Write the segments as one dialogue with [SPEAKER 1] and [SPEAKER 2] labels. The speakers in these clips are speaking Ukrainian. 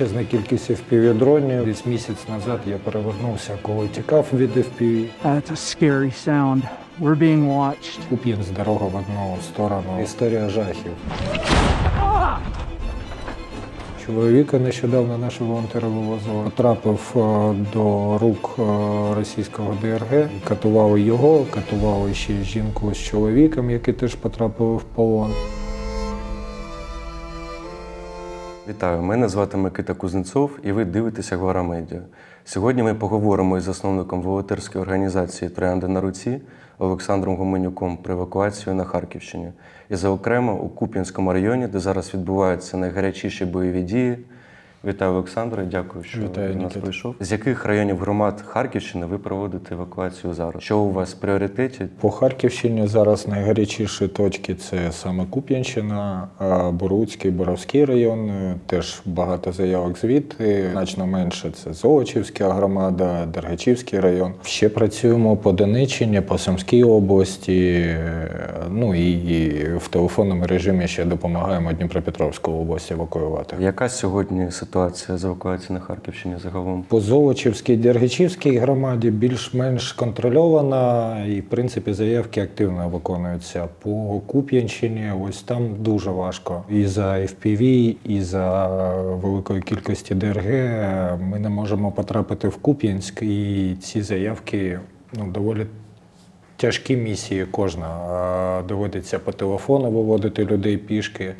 [SPEAKER 1] величезна кількість FPV-дронів. Десь місяць назад я перевернувся, коли тікав від FPV.
[SPEAKER 2] That's a scary sound. We're being watched.
[SPEAKER 1] Куп'янськ дорога в одну сторону. Історія жахів. Чоловіка нещодавно наші волонтери вивозили. Потрапив е, до рук е, російського ДРГ. Катували його, катували ще жінку з чоловіком, які теж потрапили в полон.
[SPEAKER 3] Вітаю, мене звати Микита Кузнецов, і ви дивитеся Гора Медіа. Сьогодні ми поговоримо із засновником волонтерської організації Троянди на руці Олександром Гуменюком про евакуацію на Харківщині. І зокрема у Куп'янському районі, де зараз відбуваються найгарячіші бойові дії. Вітаю, Олександре, дякую, що
[SPEAKER 1] Вітаю,
[SPEAKER 3] до нас
[SPEAKER 1] Нікіта.
[SPEAKER 3] прийшов. З яких районів громад Харківщини ви проводите евакуацію зараз? Що у вас в пріоритеті?
[SPEAKER 1] По Харківщині зараз найгарячіші точки це саме Куп'янщина, Боруцький, Боровський район. Теж багато заявок звідти. Значно менше це Золочівська громада, Дергачівський район. Ще працюємо по Донеччині, по Сумській області. Ну і в телефонному режимі ще допомагаємо Дніпропетровську область евакуювати.
[SPEAKER 3] Яка сьогодні ситуація з евакуацією на Харківщині загалом?
[SPEAKER 1] По Золочівській Дергачівській громаді більш-менш контрольована, і в принципі заявки активно виконуються. По Куп'янщині ось там дуже важко. І за FPV, і за великої кількості ДРГ ми не можемо потрапити в Куп'янськ, і ці заявки ну, доволі. Тяжкі місії кожна. Доводиться по телефону виводити людей пішки,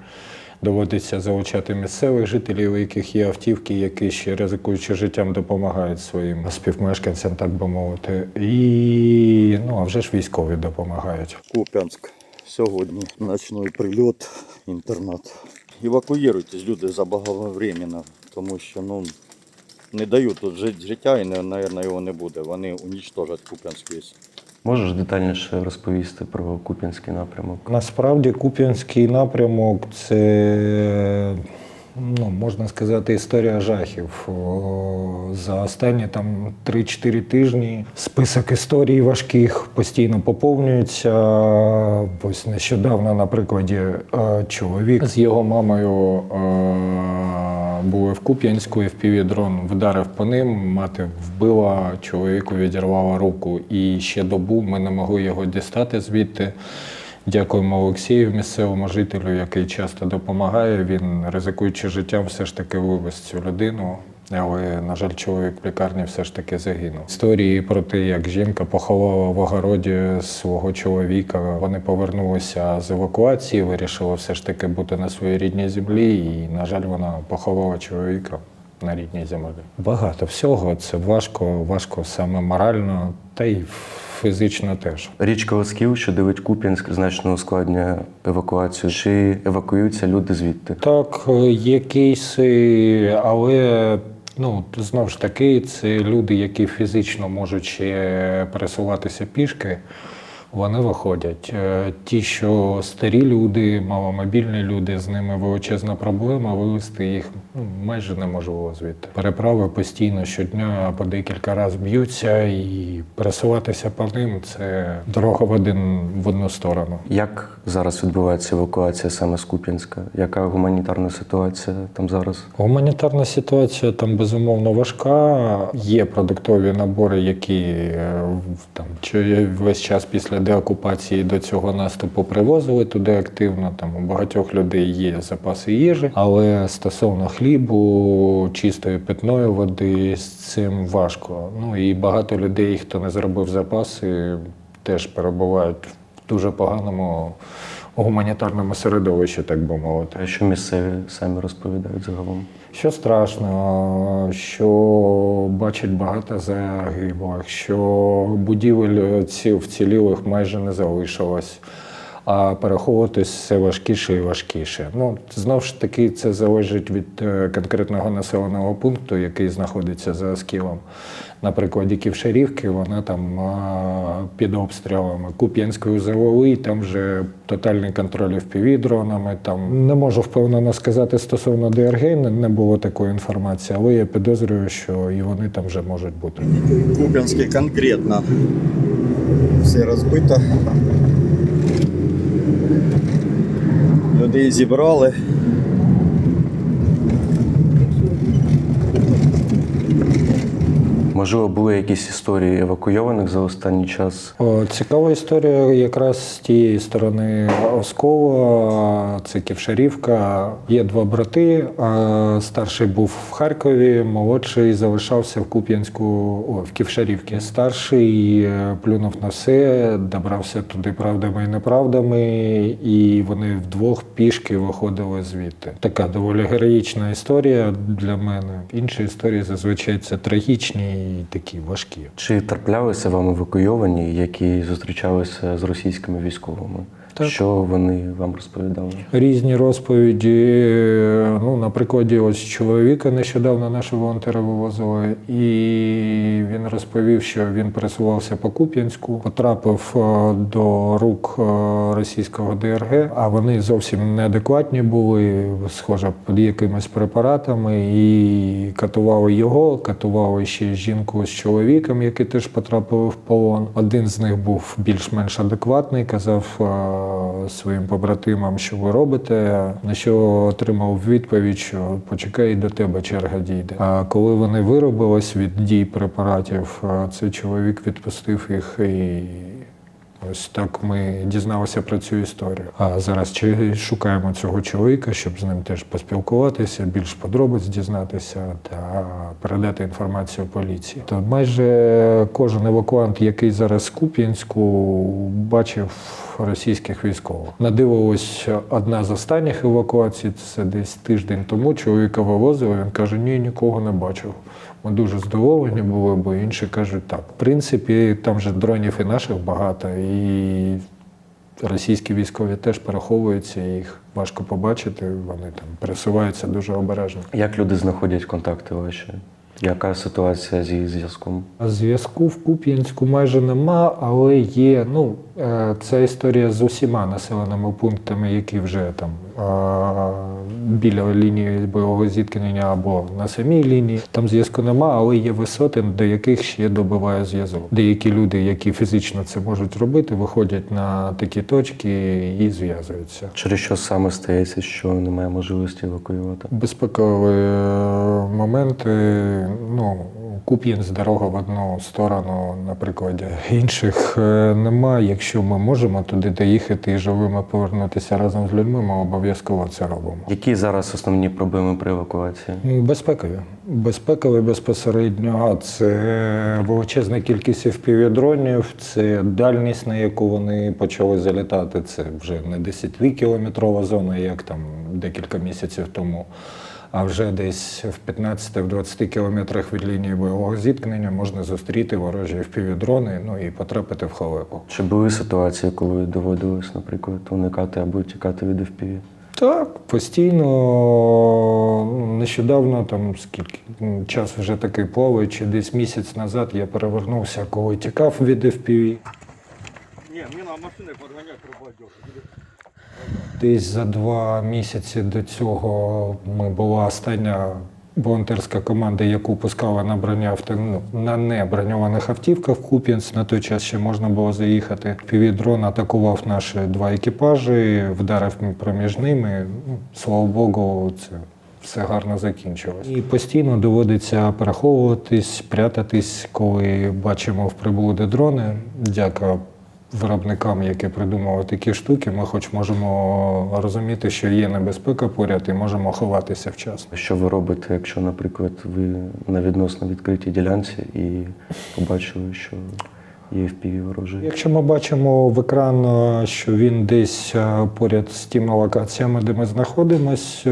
[SPEAKER 1] доводиться залучати місцевих жителів, у яких є автівки, які ще ризикуючи життям допомагають своїм співмешканцям, так би мовити. І ну, а вже ж військові допомагають.
[SPEAKER 4] Куп'янськ. Сьогодні ночний прильот, інтернат. Евакуюйтесь, люди, заблаговременно, тому що ну, не дають тут життя і, мабуть, його не буде. Вони унічтожать Куп'янськ весь.
[SPEAKER 3] Можеш детальніше розповісти про Куп'янський напрямок?
[SPEAKER 1] Насправді Куп'янський напрямок це. Ну, можна сказати, історія жахів. За останні там 3-4 тижні список історій важких постійно поповнюється. Ось нещодавно, на прикладі, е, чоловік з його мамою е, були в Куп'янську, і дрон вдарив по ним. Мати вбила, чоловіку відірвала руку. І ще добу ми не могли його дістати звідти. Дякуємо Олексію, місцевому жителю, який часто допомагає. Він, ризикуючи життям, все ж таки вивез цю людину. Але, на жаль, чоловік в лікарні все ж таки загинув. Історії про те, як жінка поховала в огороді свого чоловіка. Вони повернулися з евакуації, вирішили все ж таки бути на своїй рідній землі. І, на жаль, вона поховала чоловіка на рідній землі. Багато всього це важко, важко саме морально, та й фізично теж.
[SPEAKER 3] Річка Осків, що дивить Куп'янськ, значно ускладнює евакуацію. Чи евакуюються люди звідти?
[SPEAKER 1] Так, е, є кейси, але ну, знову ж таки, це люди, які фізично можуть ще пересуватися пішки. Вони виходять. Е, Ті, що старі люди, маломобільні люди, з ними величезна проблема, вивезти їх ну, майже неможливо звідти. Переправи постійно щодня по декілька разів б'ються, і пересуватися по ним це дорога в один в одну сторону.
[SPEAKER 3] Як зараз відбувається евакуація саме з Куп'янська? Яка гуманітарна ситуація там зараз?
[SPEAKER 1] Гуманітарна ситуація там безумовно важка. Є продуктові набори, які е, там чи весь час після деокупації до цього наступу привозили туди активно. Там у багатьох людей є запаси їжі, але стосовно хлібу, чистої питної води з цим важко. Ну і багато людей, хто не зробив запаси, теж перебувають в дуже поганому гуманітарному середовищі, так би мовити.
[SPEAKER 3] А що місцеві самі розповідають загалом?
[SPEAKER 1] Що страшно, що бачать багато загиблих, що будівель ці вцілілих майже не залишилось, а переховуватись все важкіше і важкіше. Ну, знову ж таки, це залежить від е, конкретного населеного пункту, який знаходиться за Оскілом. На прикладі Ківшарівки, вона там під обстрілами Куп'янської завели, там вже тотальний контроль FPV-дронами. Там не можу впевнено сказати стосовно ДРГ, не, було такої інформації, але я підозрюю, що і вони там вже можуть бути.
[SPEAKER 4] Куп'янське конкретно. Все розбито. Зібрали.
[SPEAKER 3] Можливо, були якісь історії евакуйованих за останній час.
[SPEAKER 1] Цікава історія якраз з тієї сторони Оскова, це Ківшарівка. Є два брати. Старший був в Харкові, молодший залишався в Куп'янську, о, в Ківшарівці. Старший е, плюнув на все, добрався туди правдами і неправдами, і вони вдвох пішки виходили звідти. Така доволі героїчна історія для мене. Інші історії зазвичай це трагічні і такі важкі.
[SPEAKER 3] Чи траплялися вам евакуйовані, які зустрічалися з російськими військовими?
[SPEAKER 1] Так.
[SPEAKER 3] Що вони вам розповідали?
[SPEAKER 1] Різні розповіді. Ну, на прикладі ось чоловіка нещодавно наші волонтери вивозили, і він розповів, що він пересувався по Куп'янську, потрапив е, до рук е, російського ДРГ, а вони зовсім неадекватні були, схоже, під якимись препаратами, і катували його, катували ще жінку з чоловіком, які теж потрапили в полон. Один з них був більш-менш адекватний, казав е, своїм побратимам, що ви робите. На що отримав відповідь, що почекай, до тебе черга дійде. А коли вони виробились від дій препаратів, цей чоловік відпустив їх і. Ось так ми дізналися про цю історію. А зараз шукаємо цього чоловіка, щоб з ним теж поспілкуватися, більш подробиць дізнатися та передати інформацію поліції. То майже кожен евакуант, який зараз в Куп'янську, бачив російських військових. На диво, ось одна з останніх евакуацій, це десь тиждень тому. Чоловіка вивозили. Він каже: ні, нікого не бачив. Ми дуже здивовані були, бо інші кажуть так. В принципі, там же дронів і наших багато, і російські військові теж переховуються, їх важко побачити. Вони там пересуваються дуже обережно.
[SPEAKER 3] Як люди знаходять контакти ваші? Яка ситуація зі зв'язком?
[SPEAKER 1] Зв'язку в Куп'янську майже нема, але є. Ну, е, ця історія з усіма населеними пунктами, які вже там біля лінії бойового зіткнення або на самій лінії. Там зв'язку нема, але є висоти, до яких ще добиває зв'язок. Деякі люди, які фізично це можуть робити, виходять на такі точки і зв'язуються.
[SPEAKER 3] Через що саме стається, що немає можливості евакуювати?
[SPEAKER 1] Безпекові моменти. Ну, Куп'янськ дорога в одну сторону, наприклад, інших е, немає. Якщо ми можемо туди доїхати і живими повернутися разом з людьми, ми обов'язково це робимо.
[SPEAKER 3] Які зараз основні проблеми при евакуації?
[SPEAKER 1] Ну, Безпекові. Безпекові безпосередньо. А Це величезна кількість FPV-дронів, це дальність, на яку вони почали залітати. Це вже не 10-кілометрова зона, як там декілька місяців тому. А вже десь в 15-20 кілометрах від лінії бойового зіткнення можна зустріти ворожі FPV-дрони, ну і потрапити в халепу.
[SPEAKER 3] Чи були ситуації, коли доводилось, наприклад, уникати або тікати від FPV?
[SPEAKER 1] Так, постійно ну, нещодавно, там скільки час вже такий плаваючи, десь місяць назад я перевернувся, коли тікав від FPV.
[SPEAKER 4] Не, мне на машине подгонять пропадешь.
[SPEAKER 1] Десь за два місяці до цього ми була остання волонтерська команда, яку пускала на броня авто, ну, на неброньованих автівках в Куп'янськ. На той час ще можна було заїхати. Півдрон атакував наші два екіпажі, вдарив проміж ними. Ну, слава Богу, це. Все гарно закінчилось. І постійно доводиться переховуватись, прятатись, коли бачимо в приблуди дрони. Дяка виробникам, які придумали такі штуки, ми хоч можемо розуміти, що є небезпека поряд і можемо ховатися вчасно.
[SPEAKER 3] Що ви робите, якщо, наприклад, ви на відносно відкритій ділянці і побачили, що є FPV ворожий?
[SPEAKER 1] Якщо ми бачимо в екран, е, що він десь е, поряд з тими локаціями, де ми знаходимося,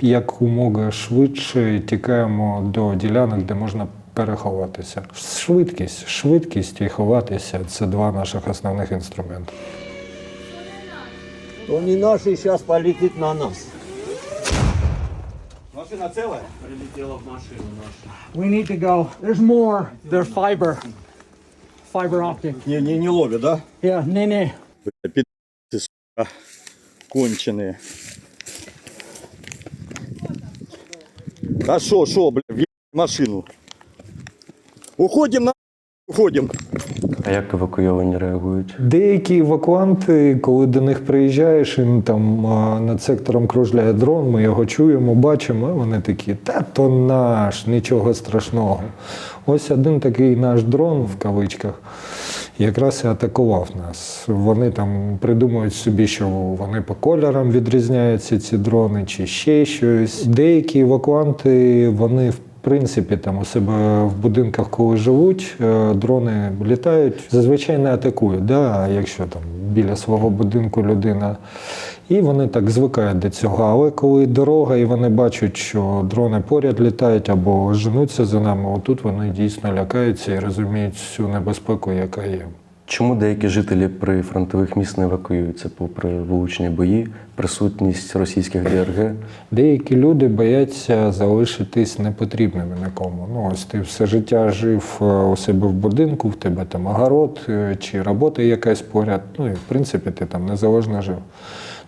[SPEAKER 1] як умога швидше тікаємо до ділянок, де можна переховатися. Швидкість, швидкість і ховатися це два наших основних інструменти.
[SPEAKER 5] То не наши сейчас полетит на нас.
[SPEAKER 4] Машина целая?
[SPEAKER 2] We need to go. There's more. They're fiber. Fiber optic.
[SPEAKER 4] Не, не, не ловит, да?
[SPEAKER 2] Yeah, не-не.
[SPEAKER 4] Конченые. А шо, шо, бля, в машину. Уходим на... Уходим.
[SPEAKER 3] А як евакуйовані реагують?
[SPEAKER 1] Деякі евакуанти, коли до них приїжджаєш, і там над сектором кружляє дрон, ми його чуємо, бачимо, а вони такі, та то наш, нічого страшного. Ось один такий наш дрон в кавичках якраз і атакував нас. Вони там придумують собі, що вони по кольорам відрізняються, ці дрони, чи ще щось. Деякі евакуанти, вони в принципі, там у себе в будинках, коли живуть, е, дрони літають, зазвичай не атакують, да? якщо там біля свого будинку людина. І вони так звикають до цього. Але коли дорога, і вони бачать, що дрони поряд літають або женуться за нами, отут вони дійсно лякаються і розуміють всю небезпеку, яка є.
[SPEAKER 3] Чому деякі жителі при фронтових міст не евакуюються, попри влучні бої, присутність російських ДРГ?
[SPEAKER 1] Деякі люди бояться залишитись непотрібними нікому. Ну, ось ти все життя жив е, у себе в будинку, в тебе там огород е, чи робота якась поряд. Ну і в принципі ти там незалежно жив.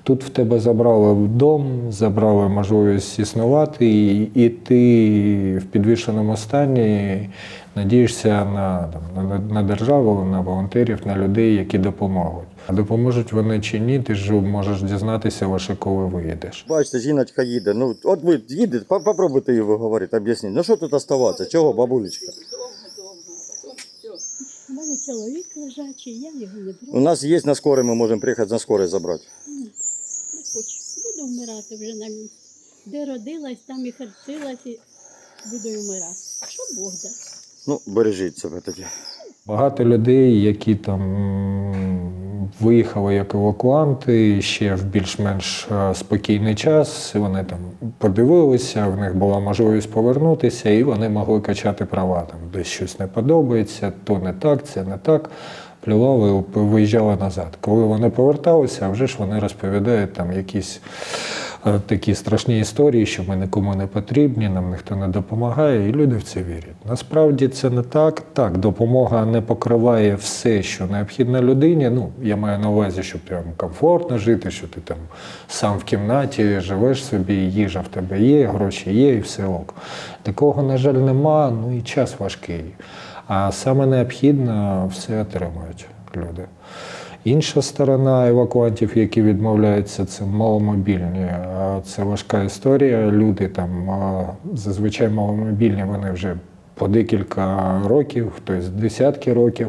[SPEAKER 1] Тут в тебе забрали дом, забрали можливість існувати, і, і ти в підвішеному стані надієшся на, там, на, на державу, на волонтерів, на людей, які допоможуть. А допоможуть вони чи ні, ти ж можеш дізнатися лише коли виїдеш.
[SPEAKER 4] Бачите, жіночка їде. Ну, от ви їдете, попробуйте її виговорити, об'ясніть. Ну що тут оставатися? Чого, бабулечка?
[SPEAKER 6] У мене чоловік лежачий, я його не
[SPEAKER 4] У нас є на скорий, ми можемо приїхати на скорий забрати.
[SPEAKER 6] Буду вмирати вже на місці. Де родилась, там і харчилась, і буду й вмирати. Що Бог дасть?
[SPEAKER 4] Ну, бережіть себе тоді.
[SPEAKER 1] Багато людей, які там виїхали як евакуанти ще в більш-менш е, спокійний час. Вони там подивилися, в них була можливість повернутися, і вони могли качати права. Там десь щось не подобається, то не так, це не так. Плювали, виїжджали назад. Коли вони поверталися, вже ж вони розповідають там якісь е, такі страшні історії, що ми нікому не потрібні, нам ніхто не допомагає, і люди в це вірять. Насправді це не так. Так, допомога не покриває все, що необхідно людині. Ну, я маю на увазі, щоб прям комфортно жити, що ти там сам в кімнаті живеш собі, їжа в тебе є, гроші є, і все ок. Такого, на жаль, нема, ну і час важкий. А саме необхідно все отримують люди. Інша сторона евакуантів, які відмовляються, це маломобільні. Це важка історія. Люди там зазвичай маломобільні, вони вже по декілька років, хтось десятки років.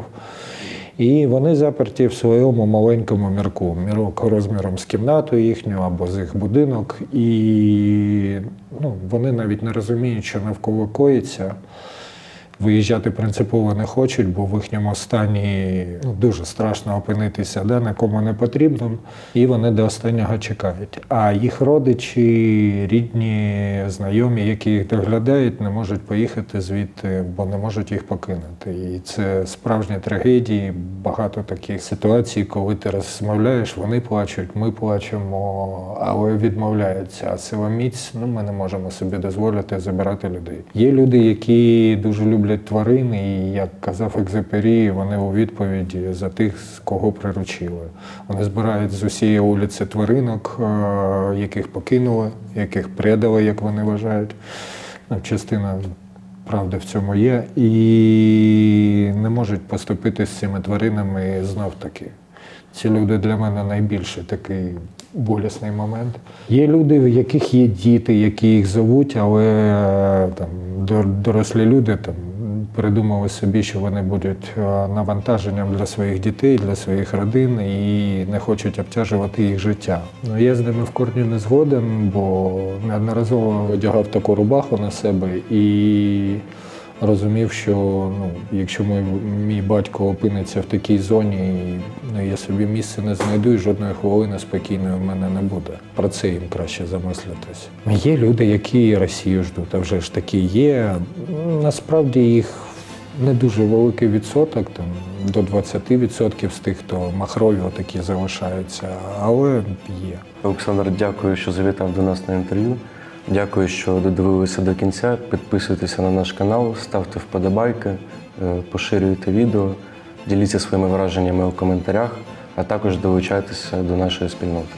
[SPEAKER 1] І вони заперті в своєму маленькому мірку. Мірок розміром з кімнату їхню або з їх будинок. І ну, вони навіть не розуміють, що навколо коїться. Виїжджати принципово не хочуть, бо в їхньому стані ну, дуже страшно опинитися, де нікому не потрібно, і вони до останнього чекають. А їх родичі, рідні, знайомі, які їх доглядають, не можуть поїхати звідти, бо не можуть їх покинути. І це справжні трагедії. Багато таких ситуацій, коли ти розмовляєш, вони плачуть, ми плачемо, але відмовляються. А силоміць, ну ми не можемо собі дозволити забирати людей. Є люди, які дуже люблять тварин, і як казав Екзепері, вони у відповіді за тих, з кого приручили. Вони збирають з усієї вулиці тваринок, е, яких покинули, яких предали, як вони вважають. Ну, частина правди в цьому є, і не можуть поступити з цими тваринами знов таки. Ці люди для мене найбільше такий болісний момент. Є люди, в яких є діти, які їх зовуть, але е, там дор- дорослі люди там придумали собі, що вони будуть е, навантаженням для своїх дітей, для своїх родин і не хочуть обтяжувати їх життя. Ну я з ними в корні не згоден, бо неодноразово одягав таку рубаху на себе і розумів, що ну, якщо мій, мій батько опиниться в такій зоні, ну, я собі місце не знайду і жодної хвилини спокійної в мене не буде. Про це їм краще замислитись. Є люди, які Росію ждуть, а вже ж такі є. Насправді їх не дуже великий відсоток, там до 20% з тих, хто махрові такі залишаються, але є.
[SPEAKER 3] Олександр, дякую, що завітав до нас на інтерв'ю. Дякую, що додивилися до кінця. Підписуйтеся на наш канал, ставте вподобайки, е, поширюйте відео, діліться своїми враженнями у коментарях, а також долучайтеся до нашої спільноти.